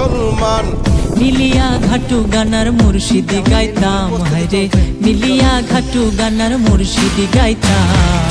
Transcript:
মুসলমান। মিলিয়া ঘাটু গানার মুর্শিদি গাইতাম হায়রে। মিলিয়া ঘাটু গানার মুর্শিদি গাইতাম।